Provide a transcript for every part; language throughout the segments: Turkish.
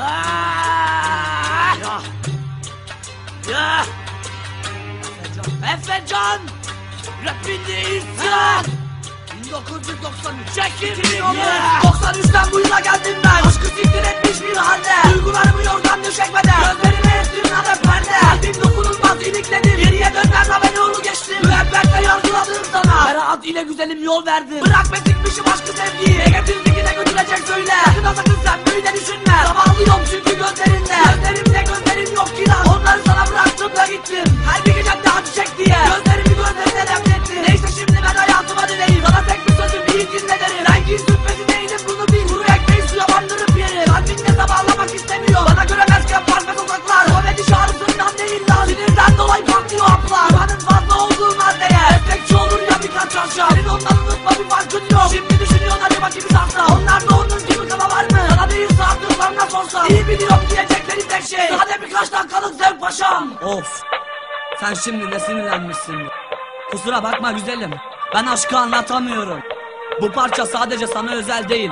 Ah! Ya. Ya. Efecan! Rapinde isyan. 1993 Çekilmiyor. 93'ten bu yıla geldim ben Aşkı siktir etmiş bir halde Beraat ile güzelim yol verdim Bırak be sikmişim aşkı sevgiyi. Negatif dikine götürecek söyle. Sakın ha sakın sen böyle düşünme Sabahlıyorum çünkü gözlerinde. Gözlerimde gözlerim yok ki lan Onları sana bıraktım da gittim. Her bir gecemde acı çek diye. Gözlerimi gözlerine defnettim Neyse şimdi ben hayatıma döneyim Sana tek bir sözüm iyi dinle derim Rengi sürpesi değilim bunu bil. Kuru ekmeği suya bandırıp yerim. Kalbinde sabahlamak istemiyor. Bana göremezken parmak uzaklar Komedi şarkısından değil lan. Sinirden dolayı patlıyor haplar Dumanın fazla olduğu maddeye. Efekçi olur akşam Senin ondan unutma bir farkın yok Şimdi düşünüyorsun acaba kimi sarsa Onlar da onun gibi kala var mı? Sana değil sardıklarına sorsam İyi biliyorum diyecekleri tek şey Sade birkaç dakikalık zevk paşam Of. Sen şimdi ne sinirlenmişsin? Kusura bakma güzelim. Ben aşkı anlatamıyorum. Bu parça sadece sana özel değil.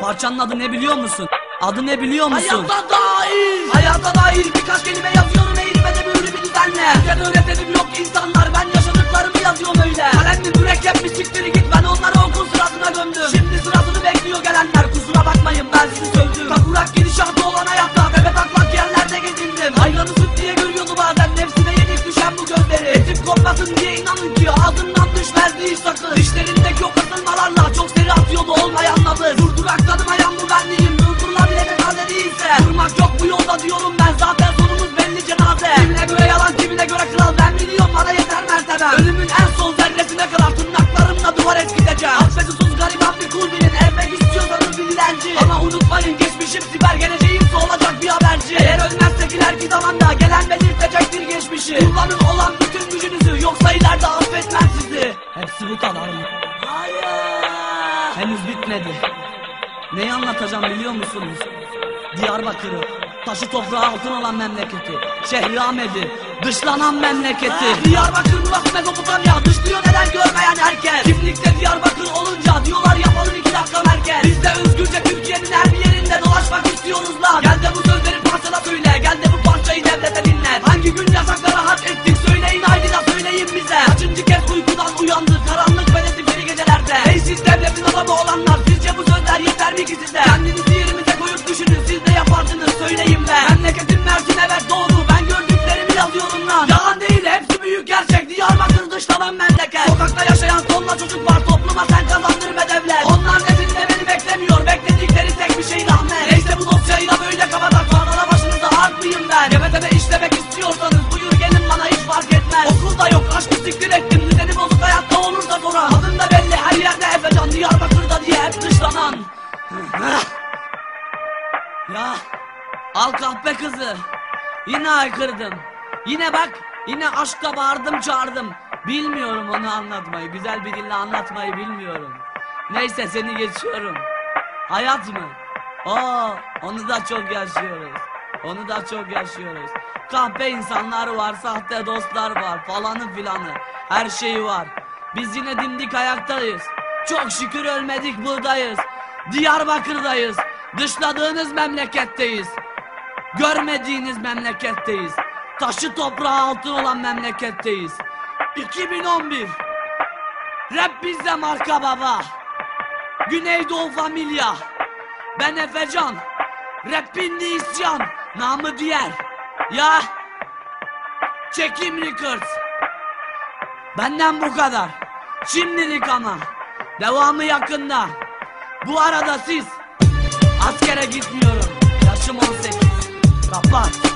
Parçanın adı ne biliyor musun? Adı ne biliyor musun? Hayata dair Hayata dair birkaç kelime yazıyorum eğilime de büyülü bir düzenle Ben öğretenim yok insanlar ben yaşadıklarımı yazıyorum öyle Kısılmalarla çok seri atıyordu olmayan nabız Durduraksadım ayağım bu benliğim Durdurulabilecek halde değilse Durmak yok bu yolda diyorum ben. Zaten sonumuz belli cenaze. Kimine göre yalan kimine göre kral. Ben biliyorum bana yeter mertebem Ölümün en son zerresine kadar tırnaklarımla duvar eskiteceğim Affedusuz gariban bir kul bilin. Evmek istiyorsanız bir dilenci. Ama unutmayın geçmişim siber geleceğimse olacak bir haberci. Eğer ölmezsek ileriki zamanda gelen belirtecektir geçmişi. Kullanın olan bütün gücünüzü yoksa ileride affetmem sizi. Hepsi bu kadar mı? Bitmedi. Neyi anlatacağım biliyor musunuz? Diyarbakır'ı, taşı toprağı altın olan memleketi, Şehri Ahmet'i, dışlanan memleketi. Diyarbakır burası Mezopotamya Dışlıyor siz devletin adamı olanlar sizce bu sözler yeter mi ki size Kendinizi yerimize koyup düşünün. Siz de yapardınız söyleyin be. Memleketin Mersin evet doğru. Ben gördüklerimi yazıyorum lan. Yalan değil hepsi büyük gerçek. Diyarbakır dışlanan memleket. Sokakta yaşayan tonla çocuk var. Topluma sen kazandır be devlet. Onlar nezinde beni beklemiyor. Bekledikleri tek bir şey rahmet. Neyse bu dosyayı da böyle kapatak Fazla başınıza artmayayım ben? Teme teme işlemek istiyorsanız buyur gelin bana hiç fark etmez. Okulda yok aşkı siktir ettim Ya al kahpe kızı. Yine haykırdım. Yine bak yine aşkla bağırdım çağırdım. Bilmiyorum onu anlatmayı. Güzel bir dille anlatmayı bilmiyorum. Neyse seni geçiyorum. Hayat mı? Oo, onu da çok yaşıyoruz. Onu da çok yaşıyoruz. Kahpe insanlar var, sahte dostlar var, falanı filanı. Her şeyi var. Biz yine dimdik ayaktayız. Çok şükür ölmedik buradayız. Diyarbakır'dayız. Dışladığınız memleketteyiz. Görmediğiniz memleketteyiz. Taşı toprağı altın olan memleketteyiz. 2011. Rap bizde marka baba. Güneydoğu Familya. Ben Efecan. Rapinde isyan. Namı diğer. Ya. Çekim Records. Benden bu kadar. Şimdilik ama. Devamı yakında. Bu arada siz. Askere gitmiyorum. Yaşım 18. Kapat.